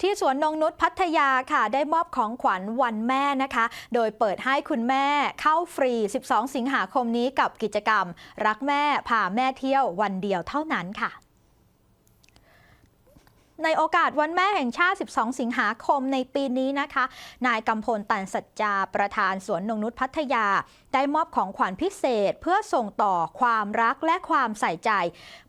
ที่สวนนงนุชพัทยาค่ะ ได้มอบของขวัญวันแม่นะคะ โดยเปิดให้คุณแม่เข้าฟรี 12 สิงหาคมนี้กับกิจกรรม รักแม่พาแม่เที่ยววันเดียวเท่านั้นค่ะ ในโอกาสวันแม่แห่งชาติ 12 สิงหาคมในปีนี้นะคะ นายกำพลตันสัจจา ประธานสวนนงนุชพัทยา ได้มอบของขวัญพิเศษเพื่อส่งต่อความรักและความใส่ใจ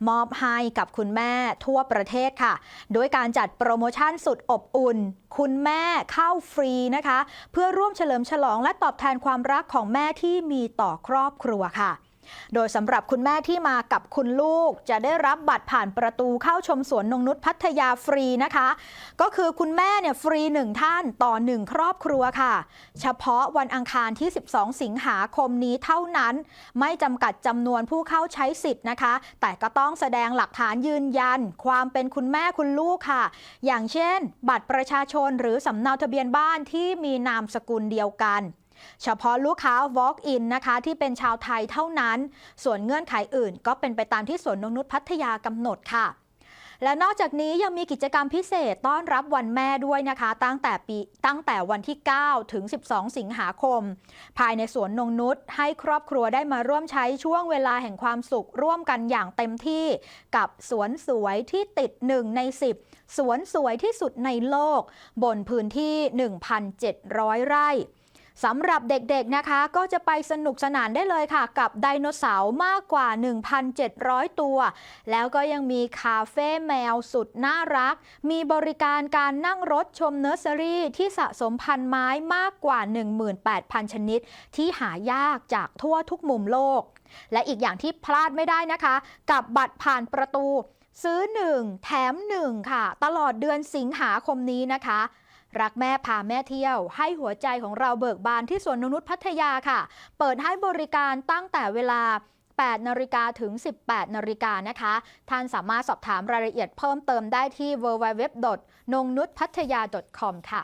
มอบให้กับคุณแม่ทั่วประเทศค่ะ โดยการจัดโปรโมชั่นสุดอบอุ่น คุณแม่เข้าฟรีนะคะ เพื่อร่วมเฉลิมฉลองและตอบแทนความรักของแม่ที่มีต่อครอบครัวค่ะ โดยสำหรับคุณแม่ที่มากับคุณลูกจะได้รับบัตรผ่านประตูเข้าชมสวนนงนุษพัทยาฟรีนะคะ ก็คือคุณแม่เนี่ยฟรีหนึ่งท่านต่อหนึ่งครอบครัวค่ะ เฉพาะวันอังคารที่ 12 สิงหาคมนี้เท่านั้น ไม่จำกัดจำนวนผู้เข้าใช้สิทธิ์นะคะ แต่ก็ต้องแสดงหลักฐานยืนยัน ความเป็นคุณแม่คุณลูกค่ะ อย่างเช่น บัตรประชาชนหรือสำเนาทะเบียนบ้านที่มีนามสกุลเดียวกัน เฉพาะลูกค้า Walk-in นะคะที่เป็นชาวไทยเท่านั้น ส่วนเงื่อนไขอื่น ก็เป็นไปตามที่สวนนงนุษพัทยากำหนดค่ะและนอกจากนี้ยังมีกิจกรรมพิเศษต้อนรับวันแม่ด้วยนะคะ ตั้งแต่ปีตั้งแต่วันที่ 9 ถึง 12 สิงหาคม ภายในสวนนงนุษให้ครอบครัวได้มาร่วมใช้ช่วงเวลาแห่งความสุขร่วมกันอย่างเต็มที่ กับสวนสวยที่ติด 1 ใน 10 สวนสวยที่สุดในโลก บนพื้นที่ 1,700 ไร่ สำหรับเด็กๆนะคะ ก็จะไปสนุกสนานได้เลยค่ะ กับไดโนเสาร์มากกว่า 1,700 ตัว แล้วก็ยังมีคาเฟ่แมวสุดน่ารัก มีบริการการนั่งรถชมเนอร์เซอรี่ที่สะสมพันไม้มากกว่า 18,000 ชนิด ที่หายากจากทั่วทุกมุมโลก และอีกอย่างที่พลาดไม่ได้นะคะ กับบัตรผ่านประตู ซื้อ 1 แถม 1 ค่ะ ตลอดเดือนสิงหาคมนี้นะคะ รักแม่พาแม่เที่ยว ให้หัวใจของเราเบิกบานที่สวนนงนุษพัทยาค่ะ เปิดให้บริการตั้งแต่เวลา 8นาฬิกาถึง 18นาฬิกานะคะ ท่านสามารถสอบถามรายละเอียดเพิ่มเติมได้ที่ www. นงนุษพัทยา .com ค่ะ